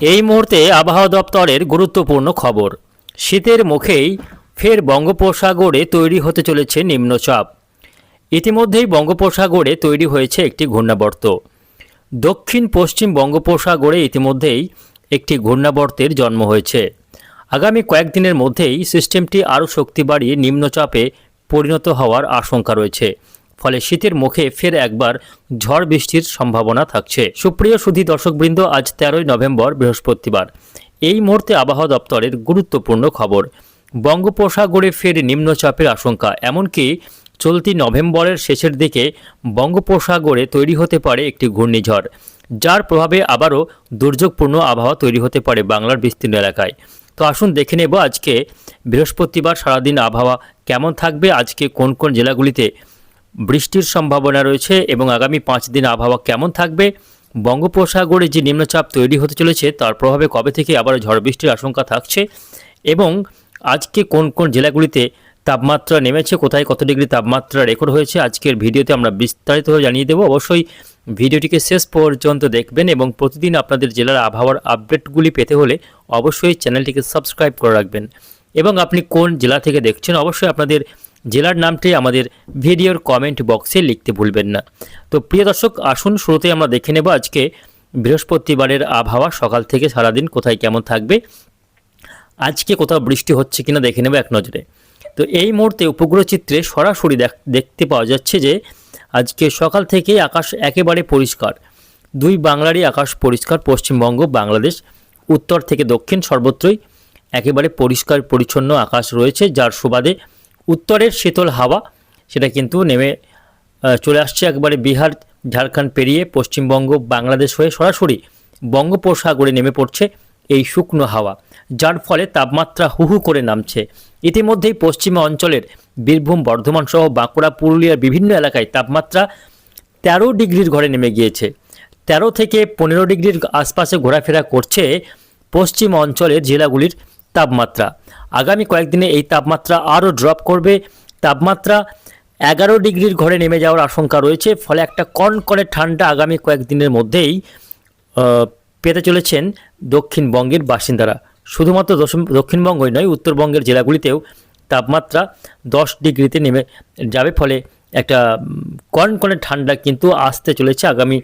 এই মুহূর্তে আবহাওয়া দপ্তরের গুরুত্বপূর্ণ খবর। শীতের মুখেই ফের বঙ্গোপসাগরে তৈরি হতে চলেছে নিম্নচাপ। ইতিমধ্যেই বঙ্গোপসাগরে তৈরি হয়েছে একটি ঘূর্ণাবর্ত। দক্ষিণ পশ্চিম বঙ্গোপসাগরে ইতিমধ্যেই একটি ঘূর্ণাবর্তের জন্ম হয়েছে। আগামী কয়েকদিনের মধ্যেই সিস্টেমটি আরও শক্তি বাড়িয়ে নিম্নচাপে পরিণত হওয়ার আশঙ্কা রয়েছে। ফলে শীতের মুখে ফের একবার ঝড় বৃষ্টির সম্ভাবনা থাকছে। সুপ্রিয় সুধী দর্শকবৃন্দ, আজ তেরোই নভেম্বর, বৃহস্পতিবার। এই মুহূর্তে আবহাওয়া দপ্তরের গুরুত্বপূর্ণ খবর। বঙ্গোপসাগরে ফের নিম্নচাপের আশঙ্কা, এমনকি চলতি নভেম্বরের শেষের দিকে বঙ্গোপসাগরে তৈরি হতে পারে একটি ঘূর্ণিঝড়, যার প্রভাবে আবারও দুর্যোগপূর্ণ আবহাওয়া তৈরি হতে পারে বাংলার বিস্তীর্ণ এলাকায়। তো আসুন দেখে নেব আজকে বৃহস্পতিবার সারাদিন আবহাওয়া কেমন থাকবে, আজকে কোন কোন জেলাগুলিতে বৃষ্টির সম্ভাবনা রয়েছে এবং আগামী পাঁচ দিন আবহাওয়া কেমন থাকবে? বঙ্গোপসাগরে যে নিম্নচাপ তৈরি হতে চলেছে, তার প্রভাবে কবে থেকে আবার ঝড় বৃষ্টির আশঙ্কা থাকছে? এবং আজকে কোন কোন জেলাগুলিতে তাপমাত্রা নেমেছে, কোথায় কত ডিগ্রি তাপমাত্রা রেকর্ড হয়েছে, আজকের ভিডিওতে আমরা বিস্তারিতভাবে জানিয়ে দেবো। অবশ্যই ভিডিওটিকে শেষ পর্যন্ত দেখবেন এবং প্রতিদিন আপনাদের জেলার আবহাওয়ার আপডেটগুলি পেতে হলে অবশ্যই চ্যানেলটিকে সাবস্ক্রাইব করে রাখবেন। এবং আপনি কোন জেলা থেকে দেখছেন, অবশ্যই আপনাদের জেলার নামটি আমাদের ভিডিওর কমেন্ট বক্সে লিখতে ভুলবেন না। তো প্রিয় দর্শক, আসুন শুরুতে আমরা দেখে নেব আজকে বৃহস্পতিবারের আবহাওয়া, সকাল থেকে সারাদিন কোথায় কেমন থাকবে, আজকে কোথাও বৃষ্টি হচ্ছে কিনা দেখে নেব এক নজরে। তো এই মুহূর্তে উপগ্রহ চিত্রে সরাসরি দেখ- দেখতে পাওয়া যাচ্ছে যে আজকে সকাল থেকে আকাশ একেবারে পরিষ্কার। দুই বাংলারই আকাশ পরিষ্কার, পশ্চিমবঙ্গ, বাংলাদেশ, উত্তর থেকে দক্ষিণ সর্বত্রই একেবারে পরিষ্কার, পরিচ্ছন্ন আকাশ রয়েছে, যার সুবাদে উত্তরের শীতল হাওয়া, সেটা কিন্তু নেমে চলে আসছে একবারে বিহার, ঝাড়খণ্ড পেরিয়ে পশ্চিমবঙ্গ, বাংলাদেশ হয়ে সরাসরি বঙ্গোপসাগরে নেমে পড়ছে এই শুকনো হাওয়া, যার ফলে তাপমাত্রা হুহু করে নামছে। ইতিমধ্যেই পশ্চিমা অঞ্চলের বীরভূম বর্ধমান সহ বাঁকুড়া, পুরুলিয়ার বিভিন্ন এলাকায় তাপমাত্রা তেরো ডিগ্রির ঘরে নেমে গিয়েছে। তেরো থেকে পনেরো ডিগ্রির আশপাশে ঘোরাফেরা করছে পশ্চিম অঞ্চলের জেলাগুলির তাপমাত্রা। আগামী কয়েকদিনে এই তাপমাত্রা আরও ড্রপ করবে। তাপমাত্রা এগারো ডিগ্রির ঘরে নেমে যাওয়ার আশঙ্কা রয়েছে, ফলে একটা কনকনে ঠান্ডা আগামী কয়েকদিনের মধ্যেই পেতে চলেছেন দক্ষিণবঙ্গের বাসিন্দারা। শুধুমাত্র দক্ষিণবঙ্গই নয়, উত্তরবঙ্গের জেলাগুলিতেও তাপমাত্রা দশ ডিগ্রিতে নেমে যাবে, ফলে একটা কনকনে ঠান্ডা কিন্তু আসতে চলেছে আগামী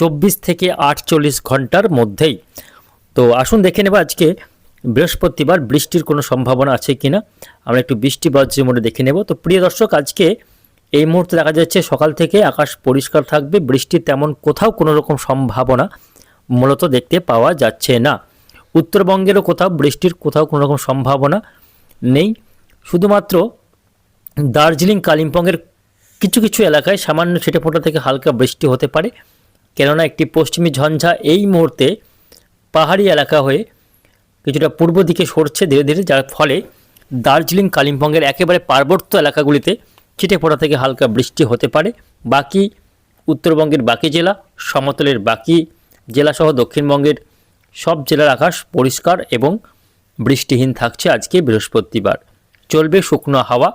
চব্বিশ থেকে আটচল্লিশ ঘণ্টার মধ্যেই। তো আসুন দেখে নেব আজকে বৃহস্পতিবার বৃষ্টির কোনো সম্ভাবনা আছে কিনা? আমরা একটু বৃষ্টি বজ্রের মধ্যে দেখে নেব। তো প্রিয় দর্শক, আজকে এই মুহূর্তে দেখা যাচ্ছে সকাল থেকে আকাশ পরিষ্কার থাকবে। বৃষ্টির তেমন কোথাও কোনো রকম সম্ভাবনা মূলত দেখতে পাওয়া যাচ্ছে না। উত্তরবঙ্গেরও কোথাও বৃষ্টির কোথাও কোনো রকম সম্ভাবনা নেই। শুধুমাত্র দার্জিলিং, কালিম্পংয়ের কিছু কিছু এলাকায় সামান্য ছিটেফোঁটা থেকে হালকা বৃষ্টি হতে পারে। কেননা একটি পশ্চিমী ঝঞ্ঝা এই মুহূর্তে পাহাড়ি এলাকা হয়ে কিছুটা পূর্ব দিকে সরছে ধীরে ধীরে, যার ফলে দার্জিলিং, কালিম্পংয়ের একেবারে পার্বত্য এলাকাগুলিতে ছিটে পড়া থেকে হালকা বৃষ্টি হতে পারে। বাকি উত্তরবঙ্গের বাকি জেলা, সমতলের বাকি জেলাসহ দক্ষিণবঙ্গের সব জেলার আকাশ পরিষ্কার এবং বৃষ্টিহীন থাকছে আজকে বৃহস্পতিবার। চলবে শুকনো হাওয়া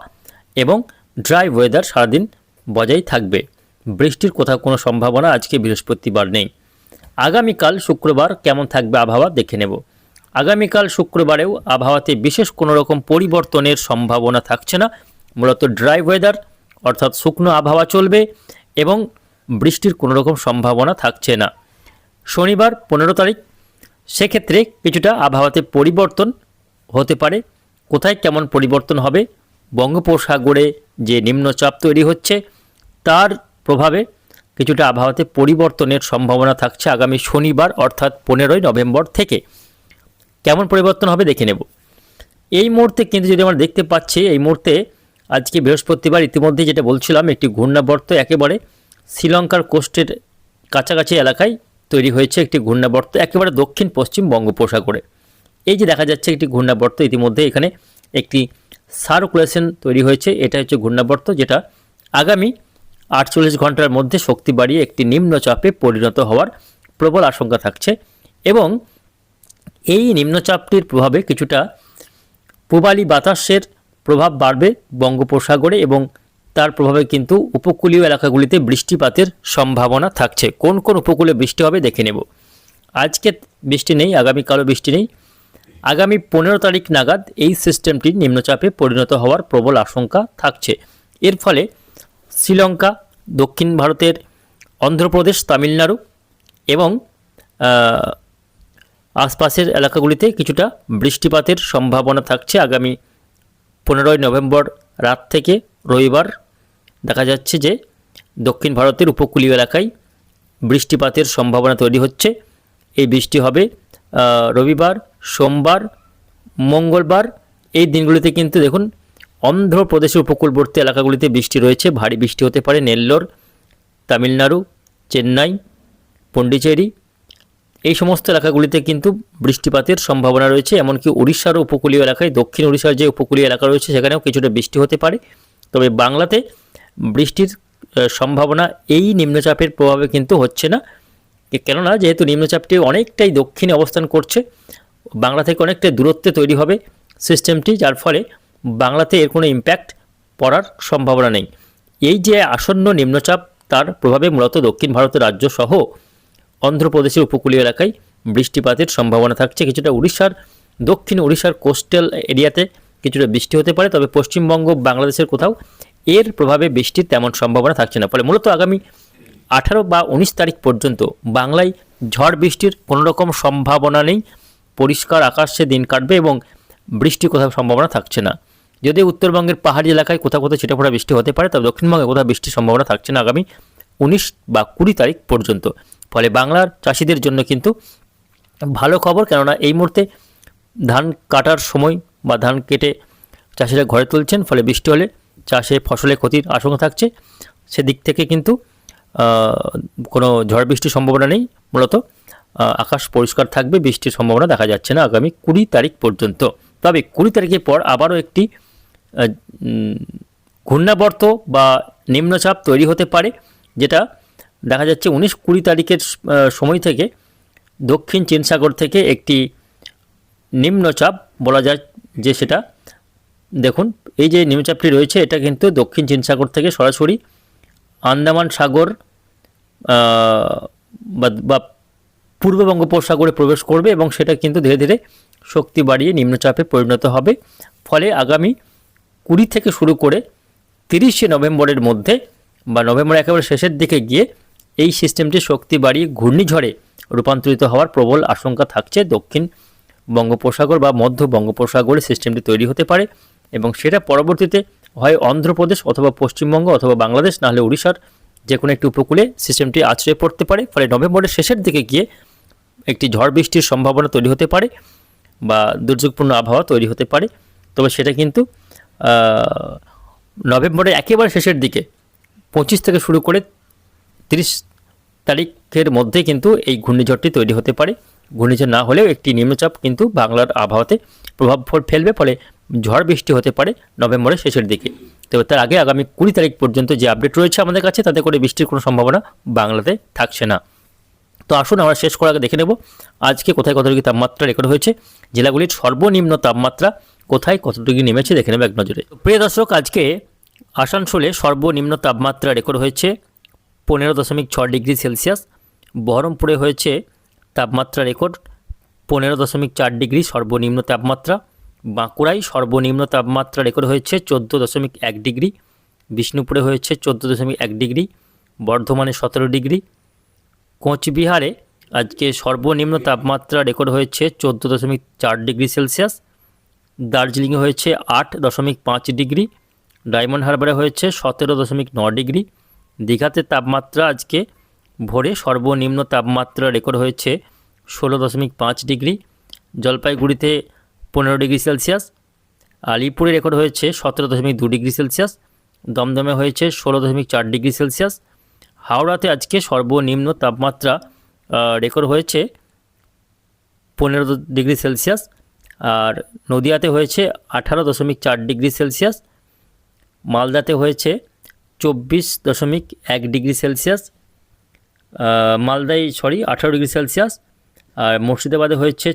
এবং ড্রাই ওয়েদার সারাদিন বজায় থাকবে। বৃষ্টির কোথাও কোনো সম্ভাবনা আজকে বৃহস্পতিবার নেই। আগামীকাল শুক্রবার কেমন থাকবে আবহাওয়া দেখে নেব। আগামীকাল শুক্রবারেও আবহাওয়াতে বিশেষ কোনো রকম পরিবর্তনের সম্ভাবনা থাকছে না। মূলত ড্রাই ওয়েদার, অর্থাৎ শুকনো আবহাওয়া চলবে এবং বৃষ্টির কোনো রকম সম্ভাবনা থাকছে না। শনিবার পনেরো তারিখ, সেক্ষেত্রে কিছুটা আবহাওয়াতে পরিবর্তন হতে পারে। কোথায় কেমন পরিবর্তন হবে? বঙ্গোপসাগরে যে নিম্নচাপ তৈরি হচ্ছে, তার প্রভাবে কিছুটা আবহাওয়াতে পরিবর্তনের সম্ভাবনা থাকছে আগামী শনিবার, অর্থাৎ পনেরোই নভেম্বর থেকে। কেমন পরিবর্তন হবে দেখে নেব। এই মুহূর্তে কিন্তু যদি আমরা দেখতে পাচ্ছি, এই মুহূর্তে আজকে বৃহস্পতিবার ইতিমধ্যে যেটা বলছিলাম, একটি ঘূর্ণাবর্ত একেবারে শ্রীলঙ্কার কোস্টের কাছাকাছি এলাকায় তৈরি হয়েছে একটি ঘূর্ণাবর্ত, একেবারে দক্ষিণ পশ্চিম বঙ্গোপসাগরে। এই যে দেখা যাচ্ছে একটি ঘূর্ণাবর্ত, ইতিমধ্যে এখানে একটি সার্কুলেশন তৈরি হয়েছে। এটা হচ্ছে ঘূর্ণাবর্ত যেটা আগামী আটচল্লিশ ঘণ্টার মধ্যে শক্তি বাড়িয়ে একটি নিম্নচাপে পরিণত হওয়ার প্রবল আশঙ্কা থাকছে এবং এই নিম্নচাপটির প্রভাবে কিছুটা পূবালি বাতাসের প্রভাব বাড়বে বঙ্গোপসাগরে এবং তার প্রভাবে কিন্তু উপকূলীয় এলাকাগুলিতে বৃষ্টিপাতের সম্ভাবনা থাকছে। কোন কোন উপকূলে বৃষ্টি হবে দেখে নেব। আজকে বৃষ্টি নেই, আগামীকালও বৃষ্টি নেই। আগামী পনেরো তারিখ নাগাদ এই সিস্টেমটি নিম্নচাপে পরিণত হওয়ার প্রবল আশঙ্কা থাকছে। এর ফলে শ্রীলঙ্কা, দক্ষিণ ভারতের অন্ধ্রপ্রদেশ, তামিলনাড়ু এবং আশপাশের এলাকাগুলিতে কিছুটা বৃষ্টিপাতের সম্ভাবনা থাকছে আগামী পনেরোই নভেম্বর রাত থেকে রবিবার। দেখা যাচ্ছে যে দক্ষিণ ভারতের উপকূলীয় এলাকায় বৃষ্টিপাতের সম্ভাবনা তৈরি হচ্ছে। এই বৃষ্টি হবে রবিবার, সোমবার, মঙ্গলবার। এই দিনগুলিতে কিন্তু দেখুন, অন্ধ্রপ্রদেশের উপকূলবর্তী এলাকাগুলিতে বৃষ্টি রয়েছে, ভারী বৃষ্টি হতে পারে নেল্লোর, তামিলনাড়ু, চেন্নাই, পন্ডিচেরি এই সমস্ত এলাকাগুলিতে কিন্তু বৃষ্টিপাতের সম্ভাবনা রয়েছে, এমনকি উড়িষ্যারও উপকূলীয় এলাকায়, দক্ষিণ উড়িষ্যার যে উপকূলীয় এলাকা রয়েছে সেখানেও কিছুটা বৃষ্টি হতে পারে। তবে বাংলাতে বৃষ্টির সম্ভাবনা এই নিম্নচাপের প্রভাবে কিন্তু হচ্ছে না। কেননা, যেহেতু নিম্নচাপটি অনেকটাই দক্ষিণে অবস্থান করছে, বাংলা থেকে অনেকটাই দূরত্বে তৈরি হবে সিস্টেমটি, যার ফলে বাংলাতে এর কোনো ইম্প্যাক্ট পড়ার সম্ভাবনা নেই। এই যে আসন্ন নিম্নচাপ, তার প্রভাবে মূলত দক্ষিণ ভারতের রাজ্য সহ অন্ধ্রপ্রদেশের উপকূলীয় এলাকায় বৃষ্টিপাতের সম্ভাবনা থাকছে। কিছুটা উড়িষ্যার, দক্ষিণ উড়িষ্যার কোস্টাল এরিয়াতে কিছুটা বৃষ্টি হতে পারে, তবে পশ্চিমবঙ্গ, বাংলাদেশের কোথাও এর প্রভাবে বৃষ্টির তেমন সম্ভাবনা থাকছে না। ফলে মূলত আগামী আঠারো বা উনিশ তারিখ পর্যন্ত বাংলায় ঝড় বৃষ্টির কোনো রকম সম্ভাবনা নেই। পরিষ্কার আকাশে দিন কাটবে এবং বৃষ্টি কোথাও সম্ভাবনা থাকছে না। যদি উত্তরবঙ্গের পাহাড়ি এলাকায় কোথাও কোথাও ছিটেফোঁটা বৃষ্টি হতে পারে, তবে দক্ষিণবঙ্গে কোথাও বৃষ্টির সম্ভাবনা থাকছে না আগামী উনিশ বা কুড়ি তারিখ পর্যন্ত। ফলে বাংলার চাষিদের জন্য কিন্তু ভালো খবর, কেননা এই মুহূর্তে ধান কাটার সময় বা ধান কেটে চাষিরা ঘরে তুলছেন, ফলে বৃষ্টি হলে চাষে ফসলে ক্ষতির আশঙ্কা থাকছে। সেদিক থেকে কিন্তু কোনো ঝড় বৃষ্টির সম্ভাবনা নেই। মূলত আকাশ পরিষ্কার থাকবে, বৃষ্টির সম্ভাবনা দেখা যাচ্ছে না আগামী কুড়ি তারিখ পর্যন্ত। তবে কুড়ি তারিখের পর আবারও একটি ঘূর্ণাবর্ত বা নিম্নচাপ তৈরি হতে পারে। যেটা দেখা যাচ্ছে উনিশ কুড়ি তারিখের সময় থেকে দক্ষিণ চীন সাগর থেকে একটি নিম্নচাপ বলা যায় যে সেটা। দেখুন, এই যে নিম্নচাপটি রয়েছে, এটা কিন্তু দক্ষিণ চীন সাগর থেকে সরাসরি আন্দামান সাগর বা- পূর্ব বঙ্গোপসাগরে প্রবেশ করবে এবং সেটা কিন্তু ধীরে ধীরে শক্তি বাড়িয়ে নিম্নচাপে পরিণত হবে। ফলে আগামী কুড়ি থেকে শুরু করে তিরিশে নভেম্বরের মধ্যে বা নভেম্বর একেবারে শেষের দিকে গিয়ে এই সিস্টেমটি শক্তি বাড়িয়ে ঘূর্ণিঝড়ে রূপান্তরিত হওয়ার প্রবল আশঙ্কা থাকছে দক্ষিণ বঙ্গোপসাগর বা মধ্য বঙ্গোপসাগরে সিস্টেমটি তৈরি হতে পারে এবং সেটা পরবর্তীতে হয় অন্ধ্রপ্রদেশ অথবা পশ্চিমবঙ্গ অথবা বাংলাদেশ নাহলে উড়িষ্যার যে কোনো একটি উপকূলে সিস্টেমটি আছড়ে পড়তে পারে। ফলে নভেম্বরের শেষের দিকে গিয়ে একটি ঝড় বৃষ্টির সম্ভাবনা তৈরি হতে পারে বা দুর্যোগপূর্ণ আবহাওয়া তৈরি হতে পারে। তবে সেটা কিন্তু নভেম্বরের একেবারে শেষের দিকে পঁচিশ থেকে শুরু করে তিরিশ তারিখের মধ্যে কিন্তু এই ঘূর্ণিঝড়টি তৈরি হতে পারে। ঘূর্ণিঝড় না হলেও একটি নিম্নচাপ কিন্তু বাংলার আবহাওয়াতে প্রভাব ফেলবে, ফলে ঝড় বৃষ্টি হতে পারে নভেম্বরের শেষের দিকে। তবে তার আগে আগামী কুড়ি তারিখ পর্যন্ত যে আপডেট রয়েছে আমাদের কাছে, তাতে করে বৃষ্টির কোনো সম্ভাবনা বাংলাতে থাকছে না। তো আসুন আমরা শেষ করার আগে দেখে নেব, আজকে কোথায় কতটুকু তাপমাত্রা রেকর্ড হয়েছে, জেলাগুলির সর্বনিম্ন তাপমাত্রা কোথায় কতটুকু নেমেছে, দেখে নেব এক নজরে। প্রিয় দর্শক, আজকে আসানসোলে সর্বনিম্ন তাপমাত্রা রেকর্ড হয়েছে পনেরো দশমিক ছ ডিগ্রি সেলসিয়াস। বহরমপুরে হয়েছে তাপমাত্রা রেকর্ড পনেরো দশমিক চার ডিগ্রি সর্বনিম্ন তাপমাত্রা। বাঁকুড়ায় সর্বনিম্ন তাপমাত্রা রেকর্ড হয়েছে চোদ্দ দশমিক এক ডিগ্রি। বিষ্ণুপুরে হয়েছে চোদ্দ দশমিক এক ডিগ্রি। বর্ধমানে সতেরো ডিগ্রি। কোচবিহারে আজকে সর্বনিম্ন তাপমাত্রা রেকর্ড হয়েছে চোদ্দ দশমিক চার ডিগ্রি সেলসিয়াস। দার্জিলিংয়ে হয়েছে আট দশমিক পাঁচ ডিগ্রি। ডায়মন্ড হারবারে হয়েছে সতেরো দশমিক ন ডিগ্রি। দীঘাতে তাপমাত্রা আজকে ভোরে সর্বনিম্ন তাপমাত্রা রেকর্ড হয়েছে ষোলো দশমিক পাঁচ ডিগ্রি। জলপাইগুড়িতে পনেরো ডিগ্রি সেলসিয়াস। আলিপুরে রেকর্ড হয়েছে সতেরো দশমিক দু ডিগ্রি সেলসিয়াস। দমদমে হয়েছে ষোলো দশমিক চার ডিগ্রি সেলসিয়াস। হাওড়াতে আজকে সর্বনিম্ন তাপমাত্রা রেকর্ড হয়েছে পনেরো ডিগ্রি সেলসিয়াস। আর নদিয়াতে হয়েছে আঠারো দশমিক চার ডিগ্রি সেলসিয়াস। মালদাতে হয়েছে চব্বিশ দশমিক এক ডিগ্রি সেলসিয়াস মালদায় সরি আঠারো ডিগ্রি সেলসিয়াস, আর মুর্শিদাবাদে হয়েছে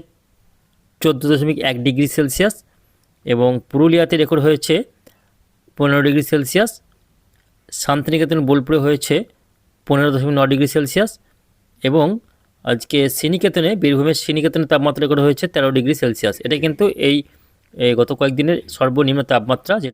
চোদ্দ দশমিক এক ডিগ্রি সেলসিয়াস এবং পুরুলিয়াতে রেকর্ড হয়েছে পনেরো ডিগ্রি সেলসিয়াস, শান্তিনিকেতন, বোলপুরে হয়েছে পনেরো দশমিক ন ডিগ্রি সেলসিয়াস এবং আজকে শ্রীনিকেতনে, বীরভূমের শ্রীনিকেতনে তাপমাত্রা রেকর্ড হয়েছে তেরো ডিগ্রি সেলসিয়াস। এটা কিন্তু এই গত কয়েকদিনের সর্বনিম্ন তাপমাত্রা